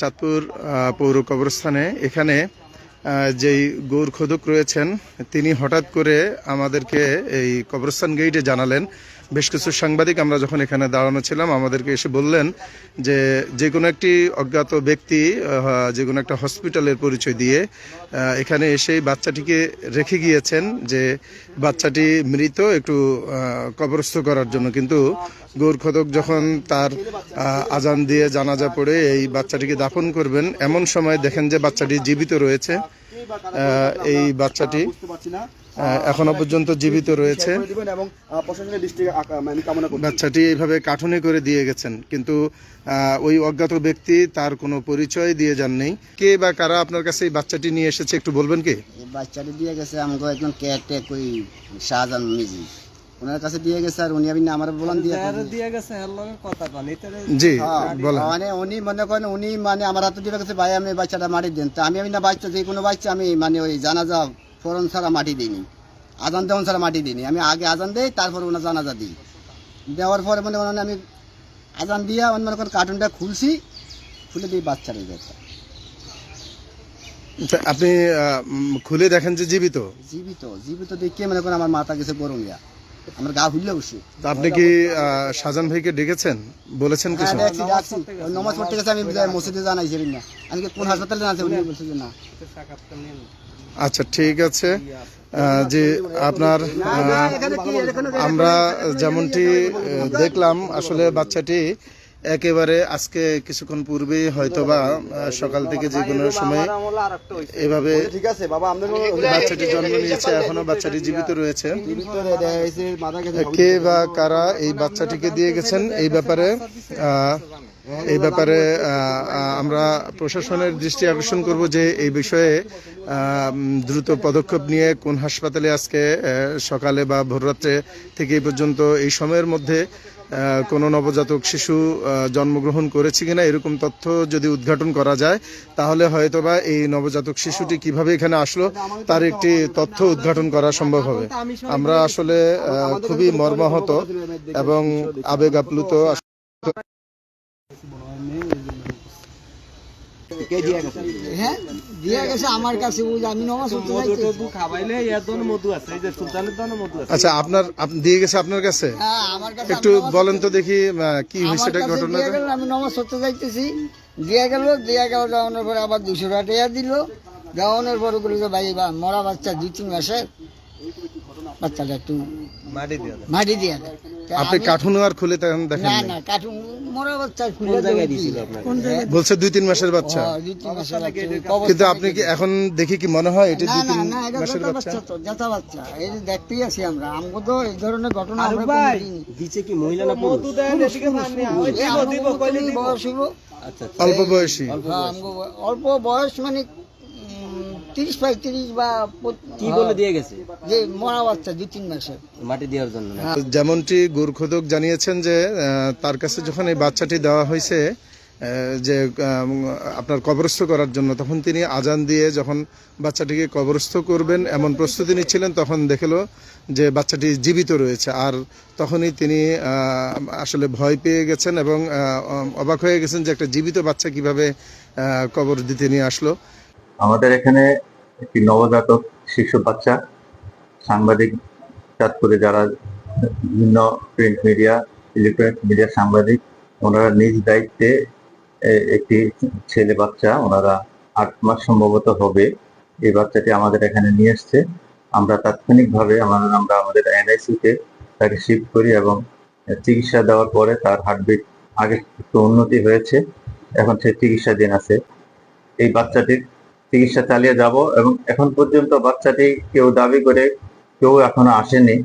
চাঁদপুর পৌর কবরস্থানে এখানে যেই গৌর খোদক রয়েছেন, তিনি হঠাৎ করে আমাদেরকে এই কবরস্থান গেইটে জানালেন। বেশ কিছু সাংবাদিক আমরা যখন এখানে দাঁড়ানো ছিলাম, আমাদেরকে এসে বললেন যে যে কোনো একটি অজ্ঞাত ব্যক্তি যে কোনো একটা হসপিটালের পরিচয় দিয়ে এখানে এসে বাচ্চাটিকে রেখে গিয়েছেন যে বাচ্চাটি মৃত একটু কবরস্থ করার জন্য। কিন্তু গৌর খোদক যখন তার আজান দিয়ে জানাজা পড়ে এই বাচ্চাটিকে দাফন করবেন, এমন সময় দেখেন যে বাচ্চাটি জীবিত রয়েছে। এই বাচ্চাটি এখনও পর্যন্ত জীবিত রয়েছে। এবং প্রশাসনের দৃষ্টি কামনা বাচ্চাটি এইভাবে কাঠুনে করে দিয়ে গেছেন কিন্তু ওই অজ্ঞাত ব্যক্তি তার কোনো পরিচয় দিয়ে যাননি। কে বা কারা আপনার কাছে এই বাচ্চাটি নিয়ে এসেছে একটু বলবেন কি? বাচ্চাটি দিয়ে গেছে আমাকে একজন ক্যাট টেক ওই শাহজাহান মিজি। ওনার কাছে দিয়ে গেছে আর উনি আমি আমার বলান দিয়ে দিয়ে গেছে কথা জি হ্যাঁ, মানে উনি মনে করেন উনি মানে আমার হাতে দিয়ে গেছে ভাই আমি বাচ্চাটা মাটি দেন। তা আমি আমি না বাচ্চা যে কোনো বাচ্চা আমি মানে ওই জানাজা ফরন ছাড়া মাটি দিইনি। আজান দেওয়ান ছাড়া মাটি দিইনি। আমি আগে আজান দিই তারপর ওনার জানাজা দিই। দেওয়ার পরে মানে ওনার আমি আজান দিয়ে আমার মনে করেন কার্টুনটা খুলছি খুলে দিই বাচ্চা রয়ে যায় আপনি খুলে দেখেন যে জীবিত? জীবিত জীবিত দেখিয়ে মনে করেন আমার মাথা গেছে গরম আমার গা হুললে বসে। আপনি কি সাজান ভাইকে ডেকেছেন? বলেছেন হ্যাঁ কিছু দেখছি নমাজ পড়তে গেছে আমি মসজিদে মসজিদে জানাইছি না। আমি কোন হাসপাতালে আছে উনি বলছে যে না। আচ্ছা ঠিক আছে। যে আপনার আমরা যেমনটি দেখলাম আসলে বাচ্চাটি একেবারে আজকে কিছুক্ষণ পূর্বেই হয়তোবা সকাল থেকে যে কোনো সময় এভাবে বাচ্চাটি জন্ম নিয়েছে, এখনও বাচ্চাটি জীবিত রয়েছে। কে বা কারা এই বাচ্চাটিকে দিয়ে গেছেন এই ব্যাপারে এই ব্যাপারে আমরা প্রশাসনের দৃষ্টি আকর্ষণ করব যে এই বিষয়ে দ্রুত পদক্ষেপ নিয়ে কোন হাসপাতালে আজকে সকালে বা ভোররাত্রে থেকে এই পর্যন্ত এই সময়ের মধ্যে কোনো নবজাতক শিশু জন্মগ্রহণ করেছে কিনা এরকম তথ্য যদি উদ্ঘাটন করা যায়, তাহলে হয়তোবা এই নবজাতক শিশুটি কীভাবে এখানে আসলো তার একটি তথ্য উদ্ঘাটন করা সম্ভব হবে। আমরা আসলে খুবই মর্মাহত এবং আবেগ আপ্লুত। কে দিয়ে গেছে? হ্যাঁ দিয়ে গেছে আমার কাছে ওই আমি নমাজ পড়তে মধু খাবাইলে ইয়ার দোনো মধু আছে এই যে সুলতানের দোনো মধু আছে। আচ্ছা আপনার দিয়ে গেছে আপনার কাছে? হ্যাঁ আমার কাছে একটু বলেন তো দেখি কি হয়েছে এটা ঘটনা আমি নমাজ পড়তে যাইতেছি। দিয়ে গেল দিয়ে গেল যাওয়ানোর পরে আবার দুশো টাকা দিল। যাওয়ানোর পরে বলি যে ভাই মরা বাচ্চা দুই তিন মাসের বাচ্চাটা একটু মাটি দিয়ে মাটি দিয়ে আপনি কাঠুন আর খুলে তখন দেখেন না না কার্টুন মরা বাচ্চা খুলে জায়গায় দিছিল কোন জায়গায়? বলছে দুই তিন মাসের বাচ্চা। দুই তিন মাসের বাচ্চা। কিন্তু আপনি কি এখন দেখি কি মনে হয় এটা দুই তিন মাসের বাচ্চা? তো জেতা বাচ্চা। এই যে দেখতেই আছি আমরা। আমাকে তো এই ধরনের ঘটনা আমরা ভাই কোনোদিনই- দিছে কি মহিলা না আচ্ছা আচ্ছা। অল্প বয়সী। হ্যাঁ, আমগো অল্প বয়স মানে তিরিশ পঁয়ত্রিশ বা কি বলে দিয়ে গেছে? যে মরা বাচ্চা দুই তিন মাসের। মাটি দেওয়ার জন্য যেমনটি গুরখোদক জানিয়েছেন যে তার কাছে যখন এই বাচ্চাটি দেওয়া হয়েছে যে আপনার কবরস্থ করার জন্য তখন তিনি আজান দিয়ে যখন বাচ্চাটিকে কবরস্থ করবেন এমন প্রস্তুতি নিচ্ছিলেন তখন দেখল যে বাচ্চাটি জীবিত রয়েছে। আর তখনই তিনি আসলে ভয় পেয়ে গেছেন এবং অবাক হয়ে গেছেন যে একটা জীবিত বাচ্চা কীভাবে কবর দিতে নিয়ে আসলো। আমাদের এখানে একটি নবজাতক শিশু বাচ্চা, সাংবাদিক চাঁদপুরে যারা বিভিন্ন প্রিন্ট মিডিয়া ইলেকট্রনিক মিডিয়া সাংবাদিক, ওনারা নিজ দায়িত্বে একটি ছেলে বাচ্চা, ওনারা আট মাস সম্ভবত হবে। এই বাচ্চাটি আমাদের এখানে নিয়ে এসছে। আমরা তাৎক্ষণিকভাবে আমাদের আমরা আমাদের এনআইসিতে তাকে শিফট করি এবং চিকিৎসা দেওয়ার পরে তার হার্টবিট আগে একটু উন্নতি হয়েছে। এখন সে চিকিৎসাধীন আছে। এই বাচ্চাটির চিকিৎসা চালিয়ে যাব এবং এখন পর্যন্ত বাচ্চাটি কেউ দাবি করে কেউ এখনও আসেনি।